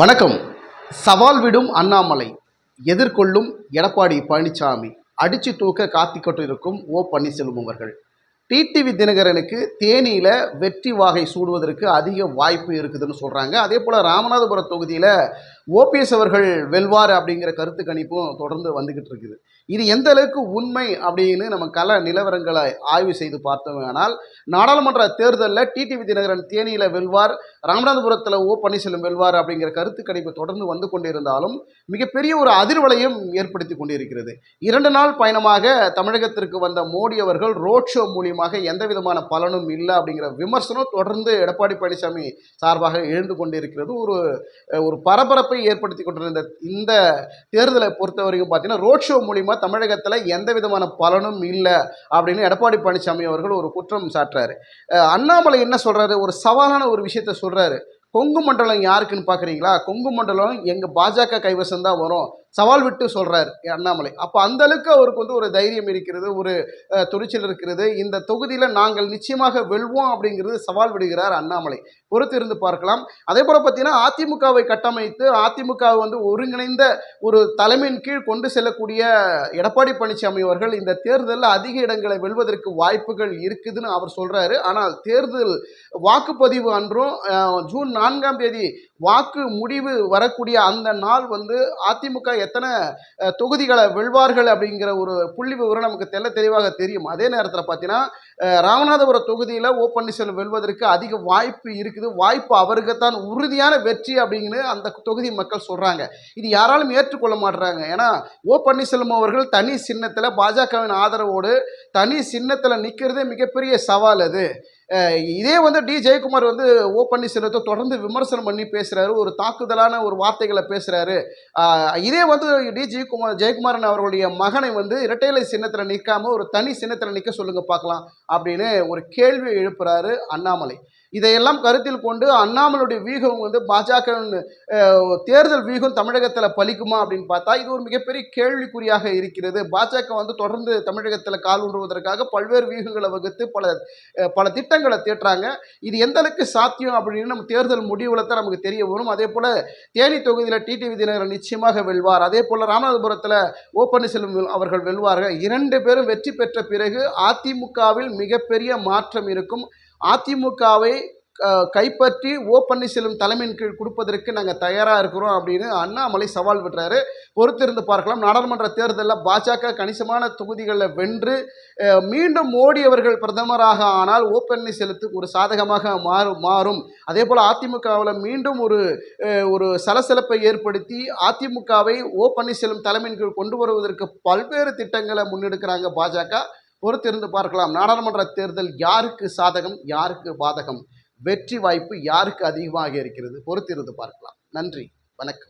வணக்கம். சவால் விடும் அண்ணாமலை எதிர்கொள்ளும் எடப்பாடி பழனிசாமி அடிச்சு தூக்க காத்திக்கொண்டு இருக்கும் ஓ பன்னீர்செல்வம் அவர்கள். டிடிவி தினகரனுக்கு தேனியில் வெற்றி வாகை சூடுவதற்கு அதிக வாய்ப்பு இருக்குதுன்னு சொல்கிறாங்க அதே போல் ராமநாதபுரம் தொகுதியில் ஓபிஎஸ் அவர்கள் வெல்வார் அப்படிங்கிற கருத்து கணிப்பும் தொடர்ந்து வந்துக்கிட்டு இருக்குது. இது எந்த அளவுக்கு உண்மை அப்படின்னு நம்ம கல நிலவரங்களை ஆய்வு செய்து பார்த்தோம்னால் நாடாளுமன்ற தேர்தலில் டிடிவி தினகரன் தேனியில் வெல்வார் ராமநாதபுரத்தில் ஓ பன்னீர்செல்வம் வெல்வார் அப்படிங்கிற கருத்து கணிப்பு தொடர்ந்து வந்து கொண்டிருந்தாலும் மிகப்பெரிய ஒரு அதிர்வலையும் ஏற்படுத்தி கொண்டிருக்கிறது. இரண்டு நாள் பயணமாக தமிழகத்திற்கு வந்த மோடி அவர்கள் ரோட் ஷோ மூலியமாக எந்த விதமான பலனும் இல்லை அப்படிங்கிற விமர்சனம் தொடர்ந்து எடப்பாடி பழனிசாமி சார்பாக எழுந்து கொண்டிருக்கிறது. ஒரு ஒரு பரபரப்பை ஏற்படுத்தி கொண்டிருந்த இந்த தேர்தலை பொறுத்த வரைக்கும் பார்த்தீங்கன்னா ரோட் ஷோ மூலிமா தமிழகத்தில் எந்த விதமான பலனும் இல்லை அப்படின்னு எடப்பாடி பழனிசாமி அவர்கள் ஒரு குற்றம் சாட்டுறாரு. அண்ணாமலை என்ன சொல்கிறாரு ஒரு சவாலான ஒரு விஷயத்த சொல்கிறாரு கொங்கு மண்டலம் யாருக்குன்னு பார்க்குறீங்களா? கொங்கு மண்டலம் எங்கள் பாஜக கைவசம் தான் வரும். சவால் விட்டு சொல்கிறார் அண்ணாமலை. அப்போ அந்த அளவுக்கு அவருக்கு வந்து ஒரு தைரியம் இருக்கிறது ஒரு துணிச்சல் இருக்கிறது. இந்த தொகுதியில் நாங்கள் நிச்சயமாக வெல்வோம் அப்படிங்கிறது சவால் விடுகிறார் அண்ணாமலை. பொறுத்து இருந்து பார்க்கலாம். அதே போல் பார்த்தீங்கன்னா அதிமுகவை கட்டமைத்து அதிமுகவை வந்து ஒருங்கிணைந்த ஒரு தலைமையின் கீழ் கொண்டு செல்லக்கூடிய எடப்பாடி பழனிசாமி அவர்கள் இந்த தேர்தலில் அதிக இடங்களை வெல்வதற்கு வாய்ப்புகள் இருக்குதுன்னு அவர் சொல்கிறாரு ஆனால் தேர்தல் வாக்குப்பதிவு அன்றும் ஜூன் நான்காம் தேதி வாக்கு முடிவு வரக்கூடிய அந்த நாள் வந்து அதிமுக எத்தனை தொகுதிகளை வெல்வார்கள் அப்படிங்கிற ஒரு புள்ளி விவரம் நமக்கு தெல்ல தெளிவாக தெரியும். அதே நேரத்தில் பார்த்தீங்கன்னா ராமநாதபுரம் தொகுதியில் ஓ பன்னீர்செல்வம் வெல்வதற்கு அதிக வாய்ப்பு இருக்குது. வாய்ப்பு அவருக்குத்தான் உறுதியான வெற்றி அப்படிங்கன்னு அந்த தொகுதி மக்கள் சொல்கிறாங்க இது யாராலும் ஏற்றுக்கொள்ள மாட்டுறாங்க ஏன்னா ஓ பன்னீர்செல்வம் அவர்கள் தனி சின்னத்தில் பாஜகவின் ஆதரவோடு தனி சின்னத்தில் நிற்கிறதே மிகப்பெரிய சவால் அது. இதே வந்து டி. ஜெயக்குமார் வந்து ஓ பன்னீர்செல்வத்தை தொடர்ந்து விமர்சனம் பண்ணி பேசுகிறாரு ஒரு தாக்குதலான ஒரு வார்த்தைகளை பேசுகிறாரு இதே வந்து டி. ஜெயக்குமார் ஜெயக்குமாரன் அவர்களுடைய மகனை வந்து இரட்டைலை சின்னத்தில் நிற்காமல் ஒரு தனி சின்னத்தில் நிற்க சொல்லுங்கள் பார்க்கலாம் அப்படின்னு ஒரு கேள்வியை எழுப்புறாரு அண்ணாமலை. இதையெல்லாம் கருத்தில் கொண்டு அண்ணாமலுடைய வியூகம் வந்து பாஜக தேர்தல் வியூகம் தமிழகத்தில் பலிக்குமா அப்படின்னு பார்த்தா இது ஒரு மிகப்பெரிய கேள்விக்குறியாக இருக்கிறது. பாஜக வந்து தொடர்ந்து தமிழகத்தில் கால் ஊன்றுவதற்காக பல்வேறு வியூகங்களை வகுத்து பல பல திட்டங்களை தீட்டுறாங்க இது எந்த அளவுக்கு சாத்தியம் அப்படின்னு நம்ம தேர்தல் முடிவில் தான் நமக்கு தெரிய வரும். அதே போல் தேனி தொகுதியில் டிடிவி தினகரன் நிச்சயமாக வெல்வார். அதே போல் ராமநாதபுரத்தில் ஓ பன்னீர்செல்வம் அவர்கள் வெல்வார்கள். இரண்டு பேரும் வெற்றி பெற்ற பிறகு அதிமுகவில் மிகப்பெரிய மாற்றம் இருக்கும். அதிமுகவை கைப்பற்றி ஓ பன்னீர்செல்வம் தலைமையின் கீழ் கொடுப்பதற்கு நாங்கள் தயாராக இருக்கிறோம் அப்படின்னு அண்ணாமலை சவால் விடுறாரு. பொறுத்திருந்து பார்க்கலாம். நாடாளுமன்ற தேர்தலில் பாஜக கணிசமான தொகுதிகளில் வென்று மீண்டும் மோடி அவர்கள் பிரதமராக ஆனால் ஓ பன்னீர்செல்வத்துக்கு ஒரு சாதகமாக மாறும் மாறும். அதே போல் அதிமுகவில் மீண்டும் ஒரு ஒரு சலசலப்பை ஏற்படுத்தி அதிமுகவை ஓ பன்னீர்செல்வம் தலைமையின் கீழ் கொண்டு வருவதற்கு பல்வேறு திட்டங்களை முன்னெடுக்கிறாங்க பாஜக. பொறுத்திருந்து பார்க்கலாம். நாடாளுமன்ற தேர்தல் யாருக்கு சாதகம் யாருக்கு பாதகம்? வெற்றி வாய்ப்பு யாருக்கு அதிகமாக இருக்கிறது? பொறுத்திருந்து பார்க்கலாம். நன்றி. வணக்கம்.